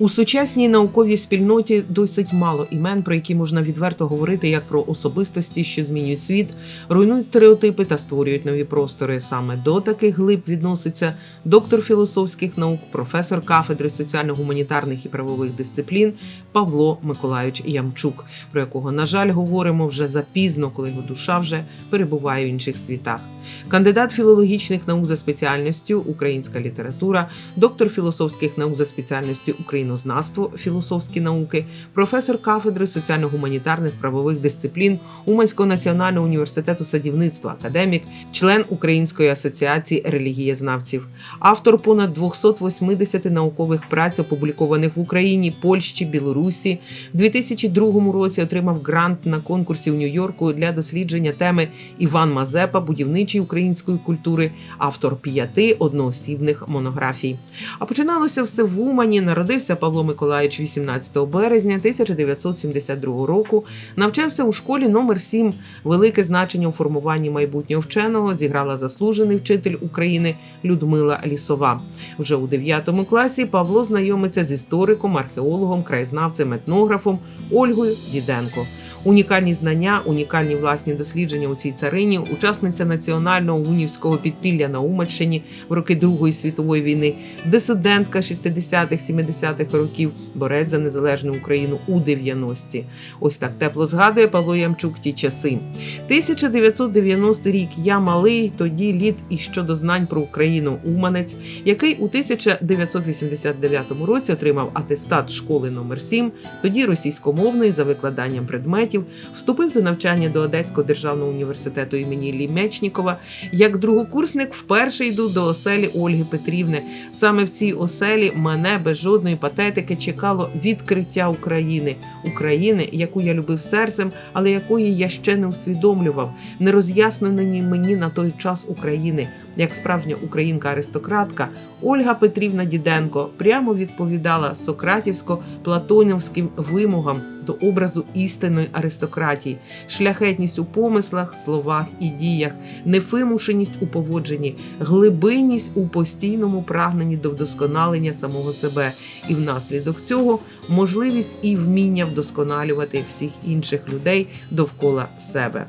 У сучасній науковій спільноті досить мало імен, про які можна відверто говорити як про особистості, що змінюють світ, руйнують стереотипи та створюють нові простори. Саме до таких глиб відноситься доктор філософських наук, професор кафедри соціально-гуманітарних і правових дисциплін Павло Миколайович Ямчук, про якого, на жаль, говоримо вже запізно, коли його душа вже перебуває в інших світах. Кандидат філологічних наук за спеціальністю українська література, доктор філософських наук за спеціальністю українознавство, філософські науки, професор кафедри соціально-гуманітарних правових дисциплін Уманського національного університету садівництва, академік, член Української асоціації релігієзнавців, автор понад 280 наукових праць, опублікованих в Україні, Польщі, Білорусі. В 2002 році отримав грант на конкурсі в Нью-Йорку для дослідження теми Іван Мазепа, будівничий української культури, автор п'яти одноосібних монографій. А починалося все в Умані. Народився Павло Миколаївич 18 березня 1972 року. Навчався у школі номер 7 Велике значення у формуванні майбутнього вченого зіграла заслужений вчитель України Людмила Лісова. Вже у 9 класі Павло знайомиться з істориком, археологом, краєзнавцем, етнографом Ольгою Діденко. Унікальні знання, унікальні власні дослідження у цій царині, учасниця національного унівського підпілля на Уманщині в роки Другої світової війни, дисидентка 60-х, 70-х років, борець за незалежну Україну у 90-ті. Ось так тепло згадує Павло Ямчук ті часи. 1990 рік. Я малий, тоді літ і щодо знань про Україну. Уманець, який у 1989 році отримав атестат школи номер 7 тоді російськомовної за викладанням предметів, вступив до навчання до Одеського державного університету імені Іллі Мечнікова. Як другокурсник вперше йду до оселі Ольги Петрівни. Саме в цій оселі мене без жодної патетики чекало відкриття України, України, яку я любив серцем, але якої я ще не усвідомлював, не роз'ясненої мені на той час України. Як справжня українка-аристократка, Ольга Петрівна Діденко прямо відповідала сократівсько-платонівським вимогам до образу істинної аристократії, шляхетність у помислах, словах і діях, невимушеність у поводженні, глибинність у постійному прагненні до вдосконалення самого себе, і внаслідок цього можливість і вміння вдосконалювати всіх інших людей довкола себе.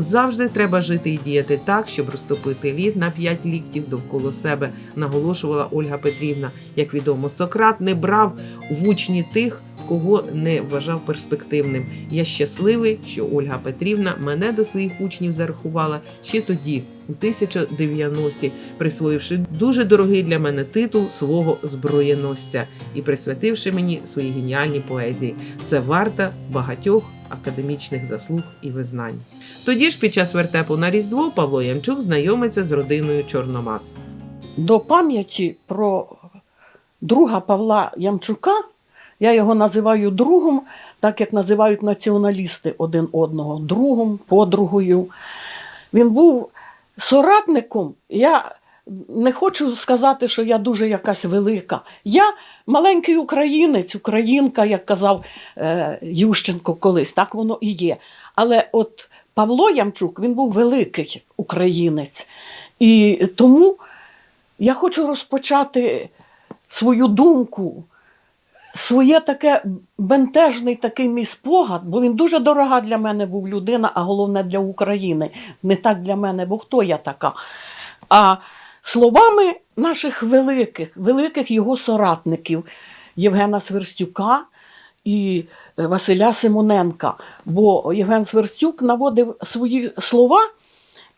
Завжди треба жити і діяти так, щоб розтопити лід на п'ять ліктів довкола себе, наголошувала Ольга Петрівна. Як відомо, Сократ не брав в учні тих, кого не вважав перспективним. Я щасливий, що Ольга Петрівна мене до своїх учнів зарахувала ще тоді, 1090-ті, присвоївши дуже дорогий для мене титул свого зброєносця і присвятивши мені свої геніальні поезії. Це варта багатьох академічних заслуг і визнань. Тоді ж, під час вертепу на Різдво, Павло Ямчук знайомиться з родиною Чорномаз. До пам'яті про друга Павла Ямчука, я його називаю другом, так як називають націоналісти один одного, другом, подругою. Він був соратником. Я не хочу сказати, що я дуже якась велика. Я маленький українець, українка, як казав е, Ющенко колись, так воно і є. Але от Павло Ямчук він був великий українець. І тому я хочу розпочати свою думку, своє таке бентежний такий мій спогад, бо він дуже дорога для мене був людина, а головне для України. Не так для мене, бо хто я така. А словами наших великих, великих його соратників Євгена Сверстюка і е, Василя Симоненка. Бо Євген Сверстюк наводив свої слова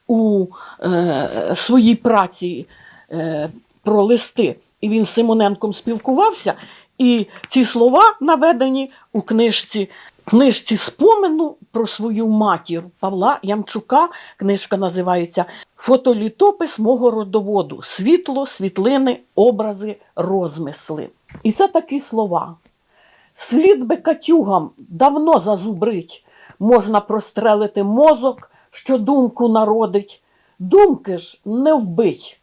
у е, своїй праці е, про листи, і він з Симоненком спілкувався. І ці слова наведені у книжці, книжці спомену про свою матір Павла Ямчука. Книжка називається Фотолітопис мого родоводу. Світло, світлини, образи, розмисли. І це такі слова. Слід би катюгам давно зазубрить, можна прострелити мозок, що думку народить. Думки ж не вбить.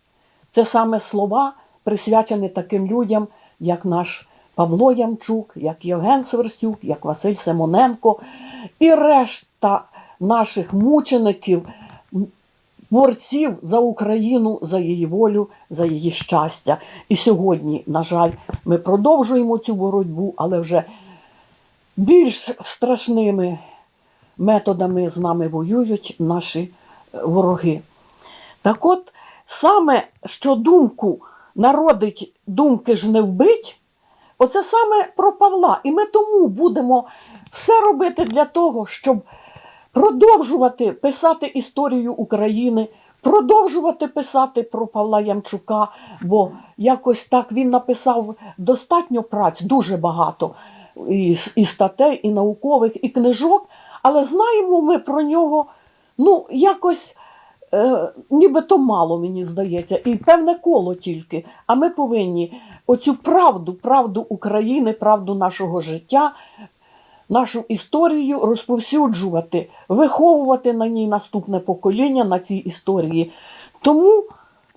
Це саме слова, присвячені таким людям, як наш Павло Ямчук, як Євген Сверстюк, як Василь Симоненко і решта наших мучеників, борців за Україну, за її волю, за її щастя. І сьогодні, на жаль, ми продовжуємо цю боротьбу, але вже більш страшними методами з нами воюють наші е, вороги. Так от, саме що думку народить, думки ж не вбить, оце саме про Павла. І ми тому будемо все робити для того, щоб продовжувати писати історію України, продовжувати писати про Павла Ямчука, бо якось так він написав достатньо праць, дуже багато і, і статей, і наукових, і книжок. Але знаємо ми про нього ну, якось е, нібито мало, мені здається, і певне коло тільки. А ми повинні оцю правду, правду України, правду нашого життя, нашу історію розповсюджувати, виховувати на ній наступне покоління на цій історії. Тому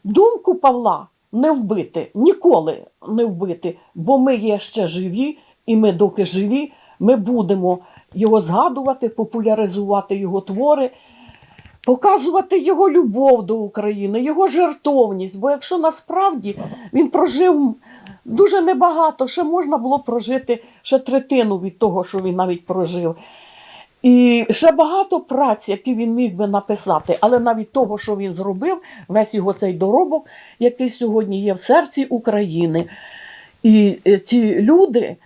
думку Павла не вбити, ніколи не вбити, бо ми є ще живі, і ми, доки живі, ми будемо його згадувати, популяризувати його твори, показувати його любов до України, його жертовність. Бо якщо насправді він прожив дуже небагато, ще можна було прожити ще третину від того, що він навіть прожив. І ще багато праць, які він міг би написати, але навіть того, що він зробив, весь його цей доробок, який сьогодні є в серці України. І е, ці люди,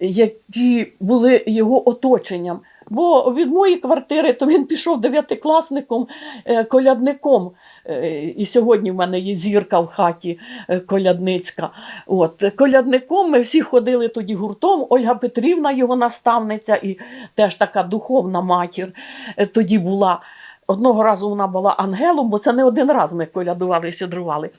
які були його оточенням. Бо від моєї квартири то він пішов дев'ятикласником, е, колядником. Е, І сьогодні в мене є зірка в хаті е, колядницька. От, колядником ми всі ходили тоді гуртом. Ольга Петрівна, його наставниця, і теж така духовна матір е, тоді була. Одного разу вона була ангелом, бо це не один раз ми колядували і сідрували.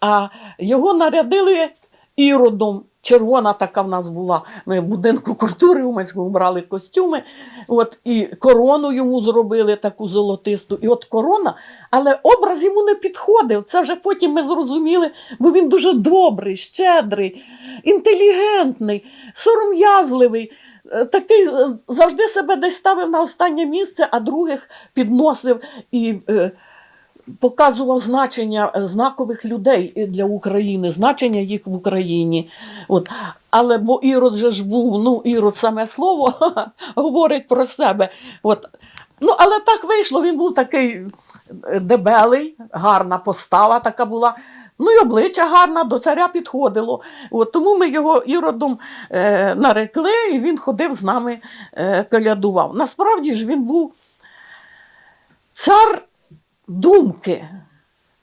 А його нарядили іродом. Червона така в нас була. Ми в будинку культури Уманському брали костюми. От, і корону йому зробили таку золотисту. І от корона, але образ йому не підходив. Це вже потім ми зрозуміли, бо він дуже добрий, щедрий, інтелігентний, сором'язливий. е, Такий е, завжди себе десь ставив на останнє місце, а других підносив і е, показував значення е, знакових людей е, для України, значення їх в Україні. От. Але бо Ірод же ж був, ну, Ірод саме слово говорить про себе. От. Ну, але так вийшло, він був такий е, дебелий, гарна постава така була. Ну і обличчя гарна, до царя підходило. От, тому ми його іродом е, нарекли, і він ходив з нами, е, колядував. Насправді ж він був цар думки,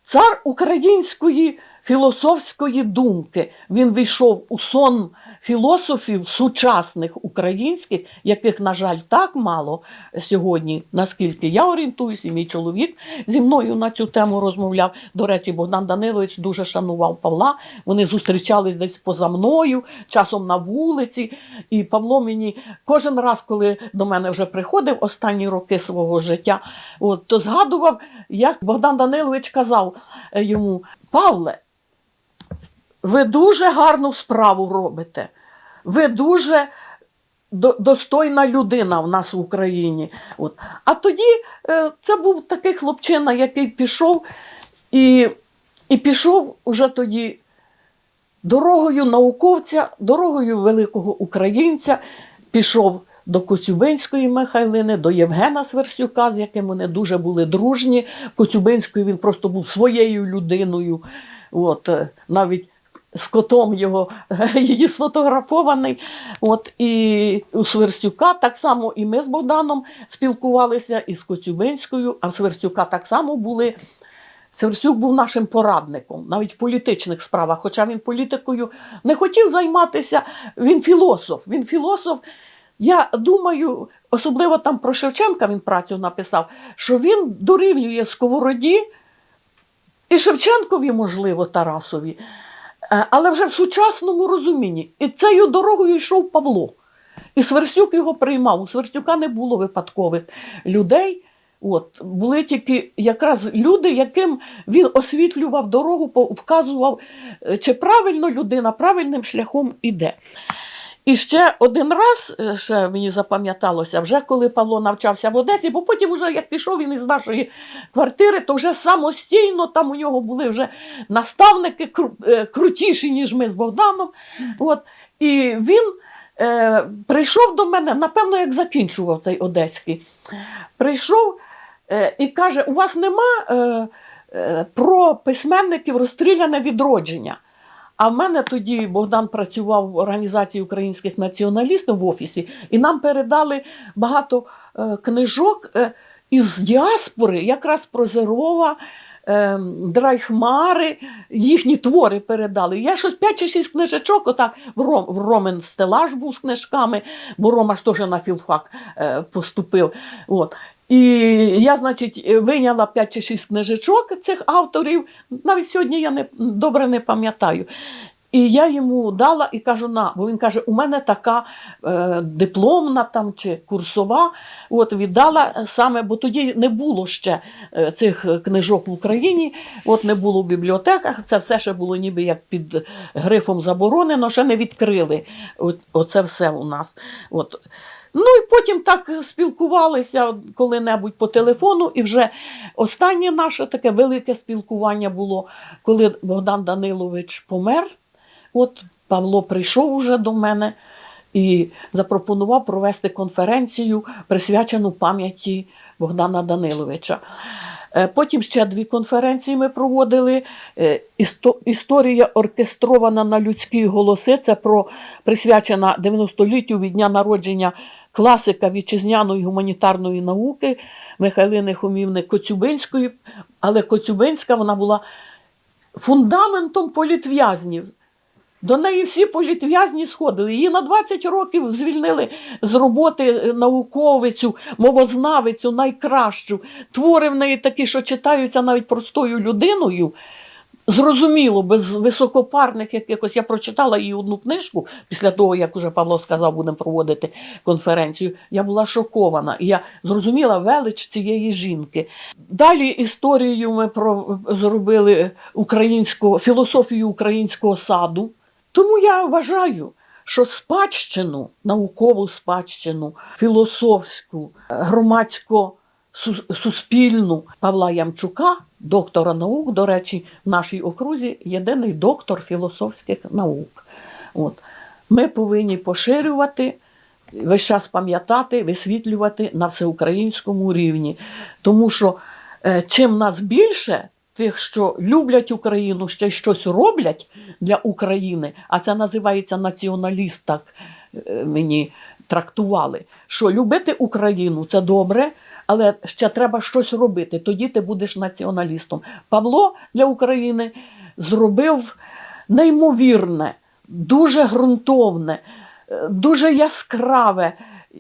цар української філософської думки. Він війшов у сон філософів сучасних українських, яких, на жаль, так мало сьогодні, наскільки я орієнтуюся, і мій чоловік зі мною на цю тему розмовляв. До речі, Богдан Данилович дуже шанував Павла. Вони зустрічались десь поза мною, часом на вулиці. І Павло мені кожен раз, коли до мене вже приходив останні роки свого життя, от, то згадував, як Богдан Данилович казав е, йому: Павле, ви дуже гарну справу робите. Ви дуже достойна людина в нас в Україні. От. А тоді е, це був такий хлопчина, який пішов і, і пішов уже тоді дорогою науковця, дорогою великого українця, пішов до Коцюбинської Михайлини, до Євгена Сверсюка, з яким вони дуже були дружні. Коцюбинською він просто був своєю людиною. От, е, навіть з котом його її сфотографований. От, і у Сверстюка так само і ми з Богданом спілкувалися, і з Коцюбинською, а в Сверстюка так само були. Сверстюк був нашим порадником, навіть в політичних справах, хоча він політикою не хотів займатися, він філософ. Він філософ. Я думаю, особливо там про Шевченка він працю написав, що він дорівнює Сковороді і Шевченкові, можливо, Тарасові, але вже в сучасному розумінні. І цією дорогою йшов Павло. І Сверстюк його приймав. У Сверстюка не було випадкових людей. От, були тільки якраз люди, яким він освітлював дорогу, вказував, е, чи правильно людина правильним шляхом іде. І ще один раз е, ще мені запам'яталося, вже коли Павло навчався в Одесі, бо потім, вже як пішов він із нашої квартири, то вже самостійно там у нього були вже наставники кру- е, крутіші, ніж ми з Богданом. От. І він е, прийшов до мене, напевно, як закінчував цей одеський. Прийшов е, і каже: у вас нема е, е, про письменників розстріляне відродження. А в мене тоді Богдан працював в організації українських націоналістів в офісі, і нам передали багато е, книжок е, із діаспори, якраз про Зерова, е, Драйхмари, їхні твори передали. Я щось 5 чи 6 книжечок, отак в, Ром, в Ромен стелаж був з книжками, бо Рома ж теж на філфак поступив. От. І я, значить, вийняла 5 чи 6 книжечок цих авторів. Навіть сьогодні я не, добре не пам'ятаю. І я йому дала і кажу, на, бо він каже, у мене така е, дипломна там чи курсова. От віддала саме, бо тоді не було ще е, цих книжок в Україні, от не було в бібліотеках. Це все ще було ніби як під грифом заборонено, ще не відкрили. От, оце все у нас. От. Ну і потім так спілкувалися коли-небудь по телефону, і вже останнє наше таке велике спілкування було, коли Богдан Данилович помер. От Павло прийшов уже до мене і запропонував провести конференцію, присвячену пам'яті Богдана Даниловича. Е, Потім ще дві конференції ми проводили. Е, «Істо- Історія оркестрована на людські голоси. Це про присвячена 90-літтю від дня народження класика вітчизняної гуманітарної науки Михайлини Хомівни Коцюбинської. Але Коцюбинська вона була фундаментом політв'язнів. До неї всі політв'язні сходили. Її на 20 років звільнили з роботи е, науковицю, мовознавицю, найкращу. Твори в неї такі, що читаються навіть простою людиною. Зрозуміло, без високопарних якихось. Я прочитала її одну книжку після того, як уже Павло сказав, будемо проводити конференцію. Я була шокована, і я зрозуміла велич цієї жінки. Далі історію ми про, зробили українську, філософію українського саду. Тому я вважаю, що спадщину, наукову спадщину, філософську, громадсько суспільну Павла Ямчука, доктора наук, до речі, в нашій окрузі єдиний доктор філософських наук. От. Ми повинні поширювати, весь час пам'ятати, висвітлювати на всеукраїнському рівні. Тому що е, чим нас більше, тих, що люблять Україну, ще щось роблять для України, а це називається націоналіст, так е, мені трактували, що любити Україну це добре, але ще треба щось робити. Тоді ти будеш націоналістом. Павло для України зробив неймовірне, дуже ґрунтовне, е, дуже яскраве.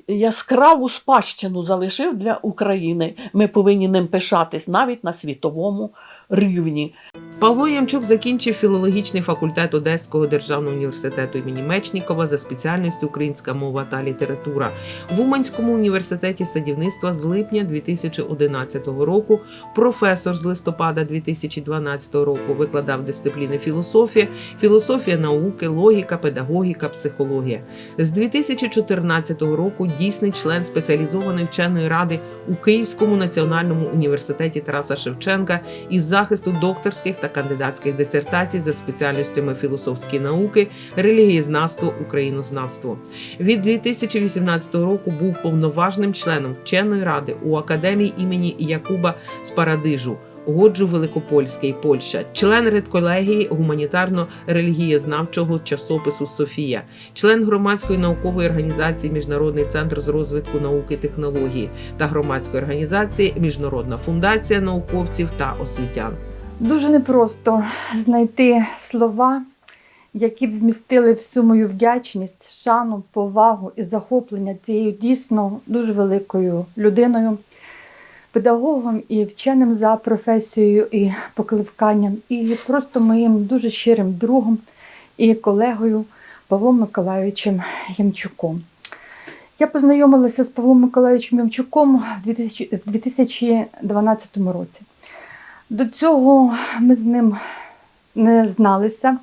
Яскраву спадщину залишив для України. Ми повинні ним пишатись навіть на світовому рівні. Павло Ямчук закінчив філологічний факультет Одеського державного університету імені Мечнікова за спеціальністю українська мова та література в Уманському університеті садівництва з липня 2011 року. Професор з листопада 2012 року викладав дисципліни філософія, філософія науки, логіка, педагогіка, психологія. З 2014 року дійсний член спеціалізованої вченої ради у Київському національному університеті Тараса Шевченка із захисту докторських та кандидатських дисертацій за спеціальностями філософські науки, релігієзнавство, українознавство. Від 2018 року був повноважним членом вченої ради у академії імені Якуба Спарадижу. Годжу Великопольський, Польща, член редколегії гуманітарно-релігієзнавчого часопису Софія, член громадської наукової організації Міжнародний центр з розвитку науки і технології та громадської організації Міжнародна фундація науковців та освітян. Дуже непросто знайти слова, які б вмістили всю мою вдячність, шану, повагу і захоплення цією дійсно дуже великою людиною, педагогом і вченим за професією і покликанням, і просто моїм дуже щирим другом і колегою Павлом Миколайовичем Ямчуком. Я познайомилася з Павлом Миколайовичем Ямчуком в 2000 в 2012 році. До цього ми з ним не зналися,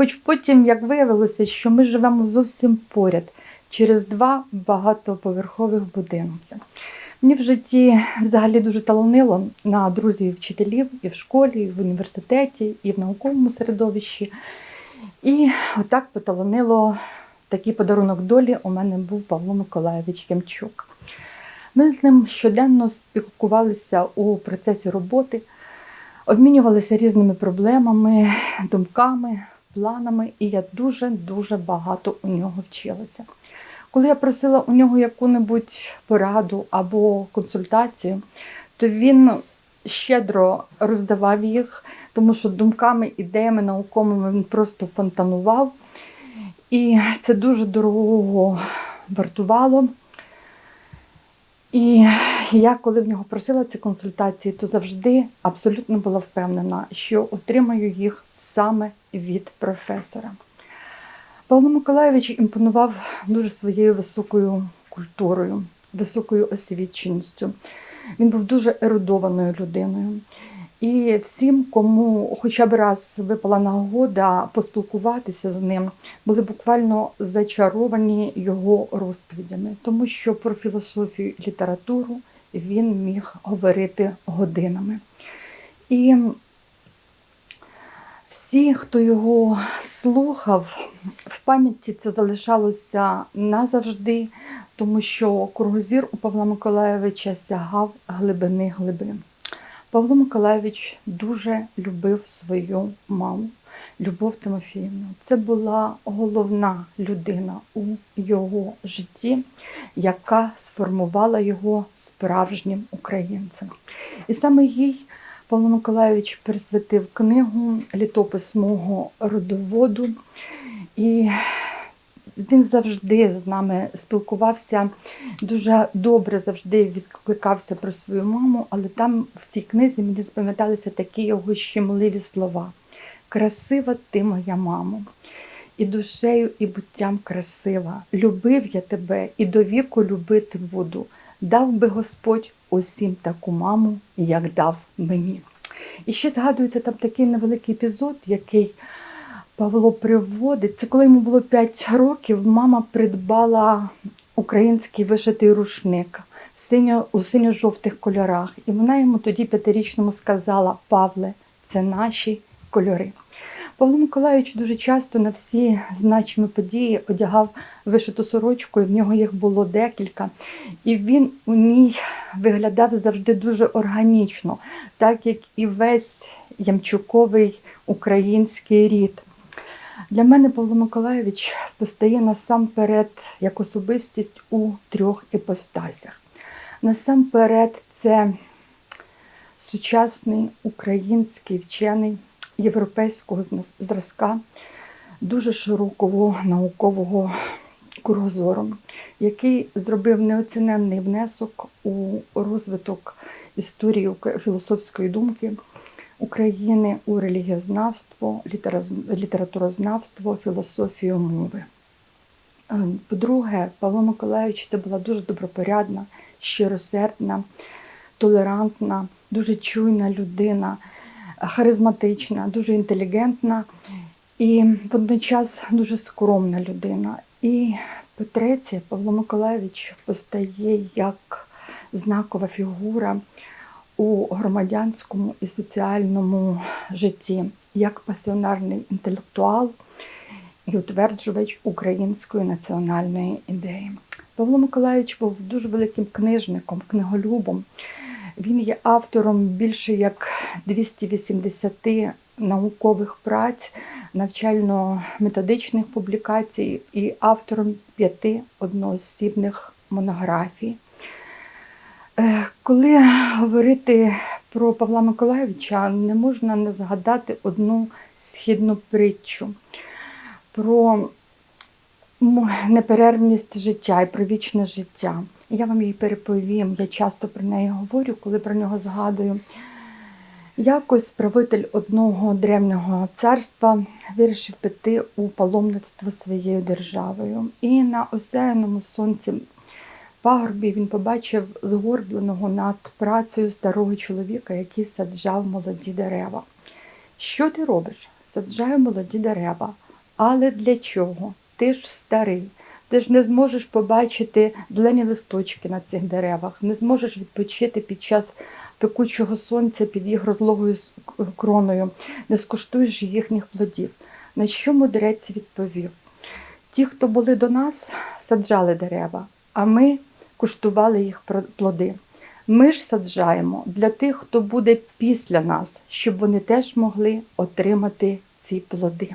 Хоч потім, як виявилося, що ми живемо зовсім поряд через два багатоповерхових будинки. Мені в житті взагалі дуже таланило на друзів і в школі, і в університеті, і в науковому середовищі. І отак поталанило такий подарунок долі у мене був Павло Миколаєвич Ямчук. Ми з ним щоденно спілкувалися у процесі роботи, обмінювалися різними проблемами, думками, планами, і я дуже-дуже багато у нього вчилася. Коли я просила у нього яку-небудь пораду або консультацію, то він щедро роздавав їх, тому що думками, ідеями науковими він просто фонтанував. І це дуже дорого вартувало. І я, коли в нього просила ці консультації, то завжди абсолютно була впевнена, що отримаю їх саме від професора. Павло Миколаєвич імпонував дуже своєю високою культурою, високою освіченістю. Він був дуже ерудованою людиною. І всім, кому хоча б раз випала нагода поспілкуватися з ним, були буквально зачаровані його розповідями, тому що про філософію і літературу він міг говорити годинами. І всі, хто його слухав, в пам'яті це залишалося назавжди, тому що кругозір у Павла Миколаєвича сягав глибини глибин. Павло Миколаєвич дуже любив свою маму, Любов Тимофіївну. Це була головна людина у його житті, яка сформувала його справжнім українцем. І саме їй Павло Миколаївич присвятив книгу Літопис мого родоводу. І він завжди з нами спілкувався, дуже добре завжди відкликався про свою маму, але там в цій книзі мені запам'яталися такі його щемливі слова. Красива ти моя мамо, і душею, і буттям красива. Любив я тебе і до віку любити буду. Дав би Господь усім таку маму, як дав мені. І ще згадується там такий невеликий епізод, який Павло приводить. Це коли йому було 5 років, мама придбала український вишитий рушник у синьо-жовтих кольорах. І вона йому тоді п'ятирічному сказала: Павле, це наші кольори. Павло Миколаївич дуже часто на всі значимі події одягав вишиту сорочку, і в нього їх було декілька. І він у ній виглядав завжди дуже органічно, так як і весь ямчуковий український рід. Для мене Павло Миколаївич постає насамперед як особистість у трьох іпостасях. Насамперед, це сучасний український вчений європейського зразка, дуже широкого наукового кругозору, який зробив неоціненний внесок у розвиток історії філософської думки України у релігієзнавство, літературознавство, філософію мови. Е, По-друге, Павло Миколаївич це була дуже добропорядна, щиросердна, толерантна, дуже чуйна людина, харизматична, дуже інтелігентна і водночас дуже скромна людина. І по-третє, Павло Миколаївич постає як знакова фігура у громадянському і соціальному житті, як пасіонарний інтелектуал і утверджувач української національної ідеї. Павло Миколаївич був дуже великим книжником, книголюбом. Він є автором більше як 280 наукових праць, навчально-методичних публікацій і автором п'яти одноосібних монографій. Е, Коли говорити про Павла Миколаївича, не можна не згадати одну східну притчу про неперервність життя і про вічне життя. Я вам її переповім, я часто про неї говорю, коли про нього згадую. Якось правитель одного древнього царства вирішив піти у паломництво своєю державою. І на осяяному сонці пагорбі він побачив згорбленого над працею старого чоловіка, який саджав молоді дерева. Що ти робиш? Саджаю молоді дерева. Але для чого? Ти ж старий. Ти ж не зможеш побачити зелені листочки на цих деревах, не зможеш відпочити під час пекучого сонця під їх розлогою кроною, не скуштуєш їхніх плодів. На що мудрець відповів? Ті, хто були до нас, саджали дерева, а ми куштували їх плоди. Ми ж саджаємо для тих, хто буде після нас, щоб вони теж могли отримати ці плоди.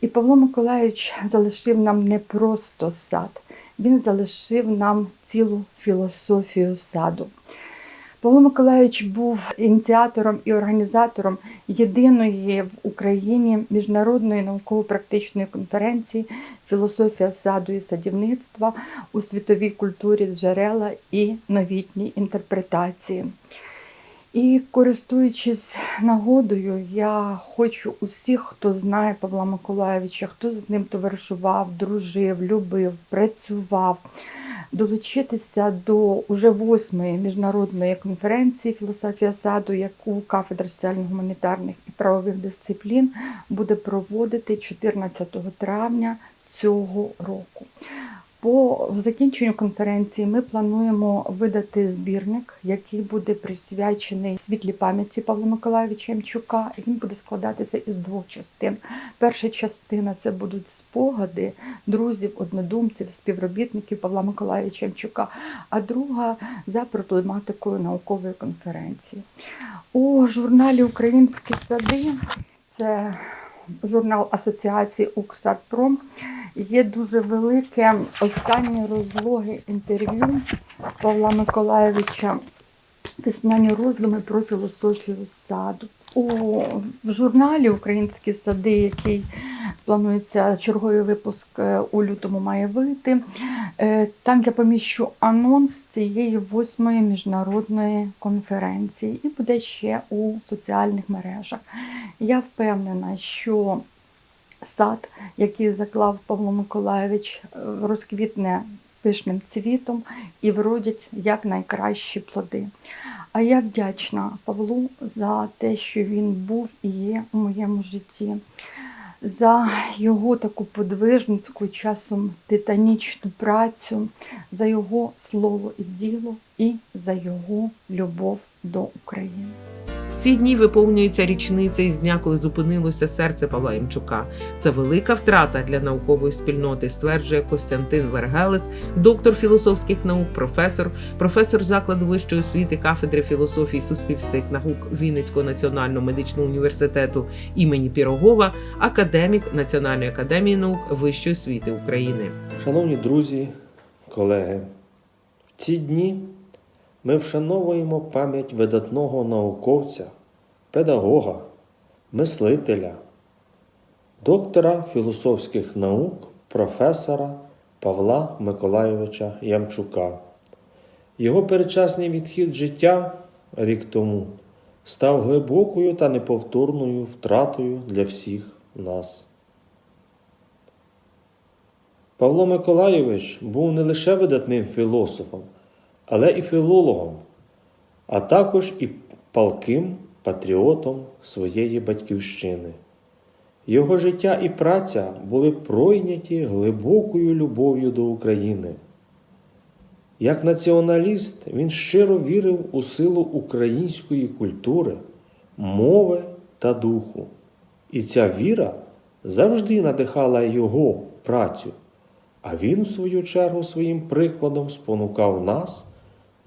І Павло Миколайович залишив нам не просто сад, він залишив нам цілу філософію саду. Павло Миколайович був ініціатором і організатором єдиної в Україні міжнародної науково-практичної конференції Філософія саду і садівництва у світовій культурі джерела і новітній інтерпретації. І користуючись нагодою, я хочу усіх, хто знає Павла Миколаєвича, хто з ним товаришував, дружив, любив, працював, долучитися до уже восьмої міжнародної конференції Філософія саду, яку кафедра соціально-гуманітарних і правових дисциплін буде проводити 14 травня цього року. По закінченню конференції ми плануємо видати збірник, який буде присвячений світлій пам'яті Павла Миколаївича Ямчука. Він буде складатися із двох частин. Перша частина це будуть спогади друзів, однодумців, співробітників Павла Миколаївича Ямчука, а друга за проблематикою наукової конференції. У журналі Українські сади це журнал Асоціації Укрсадпром. Є дуже велике останнє розлоги інтерв'ю Павла Миколаєвича весняні роздуми про філософію саду. У в журналі Українські сади, який планується черговий випуск е, у лютому, має вийти. е, Там я поміщу анонс цієї восьмої міжнародної конференції і буде ще у соціальних мережах. Я впевнена, що сад, який заклав Павло Миколаєвич, е, розквітне пишним цвітом і вродять якнайкращі плоди. А я вдячна Павлу за те, що він був і є у моєму житті, за його таку подвижницьку, часом титанічну працю, за його слово і діло, і за його любов до України. Ці дні виповнюється річниця із дня, коли зупинилося серце Павла Ємчука. Це велика втрата для наукової спільноти, стверджує Костянтин Вергелець, доктор філософських наук, професор, професор закладу вищої освіти кафедри філософії суспільних наук Вінницького національного медичного університету імені Пірогова, академік Національної академії наук Вищої освіти України. Шановні друзі, колеги, в ці дні ми вшановуємо пам'ять видатного науковця, педагога, мислителя, доктора філософських наук, професора Павла Миколайовича Ямчука. Його передчасний відхід життя рік тому став глибокою та неповторною втратою для всіх нас. Павло Миколайович був не лише видатним філософом, але і філологом, а також і палким патріотом своєї батьківщини. Його життя і праця були пройняті глибокою любов'ю до України. Як націоналіст він щиро вірив у силу української культури, мови та духу. І ця віра завжди надихала його працю, а він, у свою чергу, своїм прикладом спонукав нас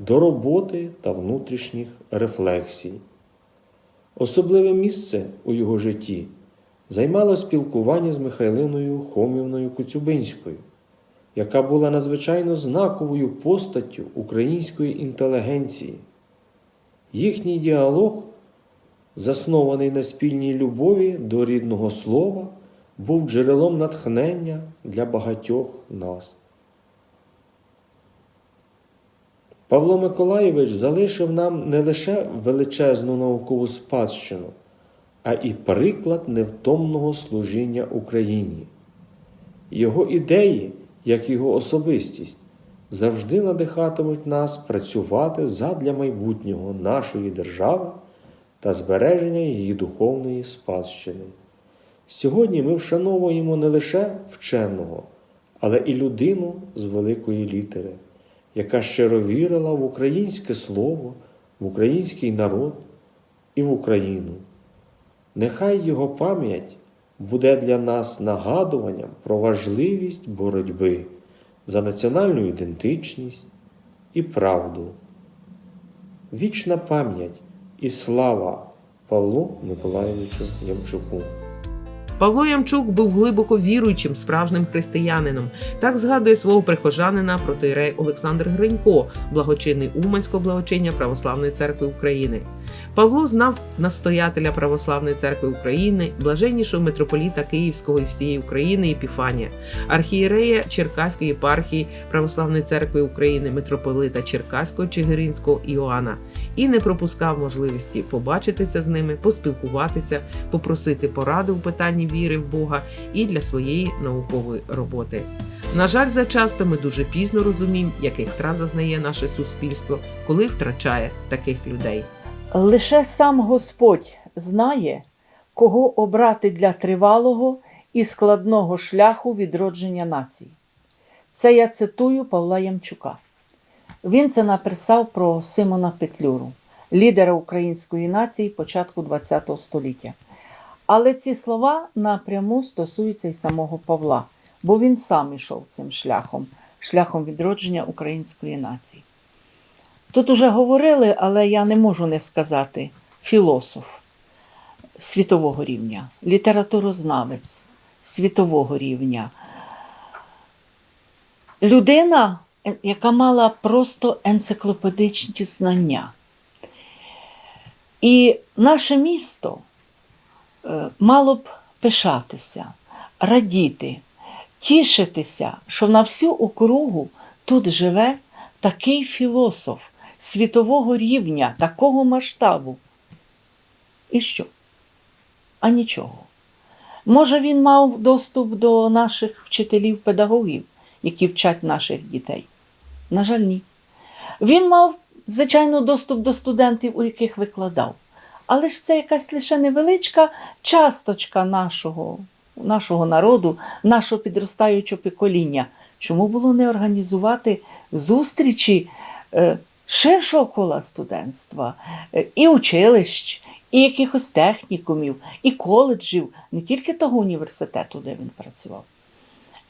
до роботи та внутрішніх рефлексій. Особливе місце у його житті займало спілкування з Михайлиною Хомівною Коцюбинською, яка була надзвичайно знаковою постаттю української інтелігенції. Їхній діалог, заснований на спільній любові до рідного слова, був джерелом натхнення для багатьох нас. Павло Миколайович залишив нам не лише величезну наукову спадщину, а і приклад невтомного служіння Україні. Його ідеї, як його особистість, завжди надихатимуть нас працювати задля майбутнього нашої держави та збереження її духовної спадщини. Сьогодні ми вшановуємо не лише вченого, але і людину з великої літери, яка щиро вірила в українське слово, в український народ і в Україну. Нехай його пам'ять буде для нас нагадуванням про важливість боротьби за національну ідентичність і правду. Вічна пам'ять і слава Павлу Миколаєвичу Ямчуку. Павло Ямчук був глибоко віруючим справжнім християнином. Так згадує свого прихожанина протоірей Олександр Гринько, благочинний Уманського благочиння Православної церкви України. Павло знав настоятеля Православної церкви України, блаженнішого митрополіта Київського і всієї України Епіфанія, архієрея Черкаської єпархії Православної церкви України, митрополита Черкаського Чигиринського Іоанна і не пропускав можливості побачитися з ними, поспілкуватися, попросити поради у питанні віри в Бога і для своєї наукової роботи. На жаль, зачасто ми дуже пізно розуміємо, яких втрат зазнає наше суспільство, коли втрачає таких людей. Лише сам Господь знає, кого обрати для тривалого і складного шляху відродження нації. Це я цитую Павла Ямчука. Він це написав про Симона Петлюру, лідера української нації початку ХХ століття. Але ці слова напряму стосуються й самого Павла, бо він сам ішов цим шляхом, шляхом відродження української нації. Тут уже говорили, але я не можу не сказати філософ світового рівня, літературознавець світового рівня. Людина, яка мала просто енциклопедичні знання. І наше місто е, мало б пишатися, радіти, тішитися, що на всю округу тут живе такий філософ світового рівня, такого масштабу. І що? А нічого. Може, він мав доступ до наших вчителів-педагогів, які вчать наших дітей? На жаль, ні. Він мав, звичайно, доступ до студентів, у яких викладав. Але ж це якась лише невеличка часточка нашого, нашого народу, нашого підростаючого покоління. Чому було не організувати зустрічі е, ширшого кола студентства, е, і училищ, і якихось технікумів, і коледжів, не тільки того університету, де він працював?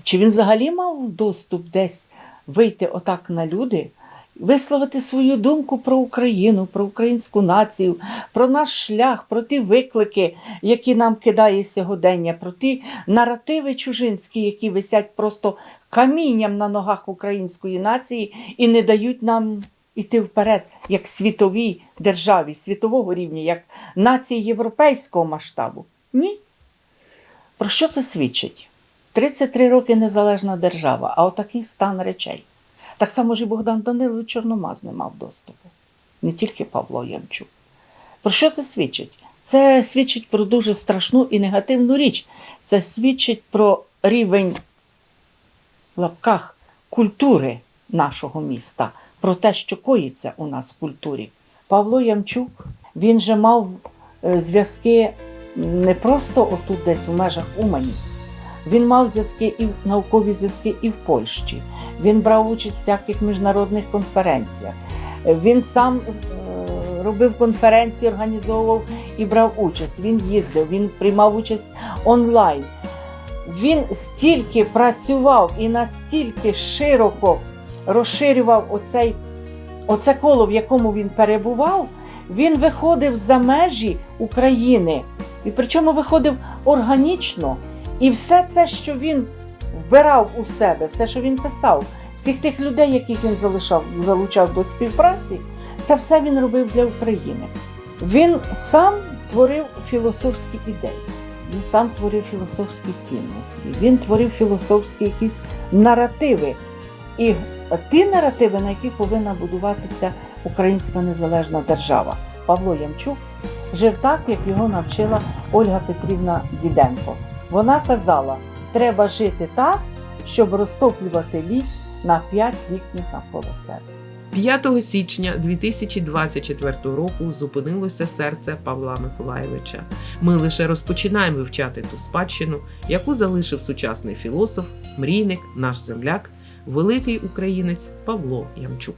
Чи він взагалі мав доступ десь вийти отак на люди, висловити свою думку про Україну, про українську націю, про наш шлях, про ті виклики, які нам кидає сьогодення, про ті наративи чужинські, які висять просто камінням на ногах української нації і не дають нам іти вперед, як світовій державі, світового рівня, як нації європейського масштабу? Ні. Про що це свідчить? 33 роки незалежна держава, а отакий стан речей. Так само ж і Богдан Данилович Чорномаз не мав доступу, не тільки Павло Ямчук. Про що це свідчить? Це свідчить про дуже страшну і негативну річ. Це свідчить про рівень в лапках культури нашого міста, про те, що коїться у нас в культурі. Павло Ямчук, він же мав е, зв'язки не просто отут десь у межах Умані. Він мав зв'язки і наукові зв'язки і в Польщі. Він брав участь в всяких міжнародних конференціях. Він сам е, робив конференції, організовував і брав участь. Він їздив, він приймав участь онлайн. Він стільки працював і настільки широко розширював оцей, оце коло, в якому він перебував, він виходив за межі України. І причому виходив органічно. І все це, що він вбирав у себе, все, що він писав, всіх тих людей, яких він залишав, залучав до співпраці, це все він робив для України. Він сам творив філософські ідеї, він сам творив філософські цінності, він творив філософські якісь наративи. І ті наративи, на яких повинна будуватися українська незалежна держава. Павло Ямчук жив так, як його навчила Ольга Петрівна Діденко. Вона казала, треба жити так, щоб розтоплювати ліс на п'ять вікнів навколо себе. 5 січня 2024 року зупинилося серце Павла Миколаєвича. Ми лише розпочинаємо вивчати ту спадщину, яку залишив сучасний філософ, мрійник, наш земляк, великий українець Павло Ямчук.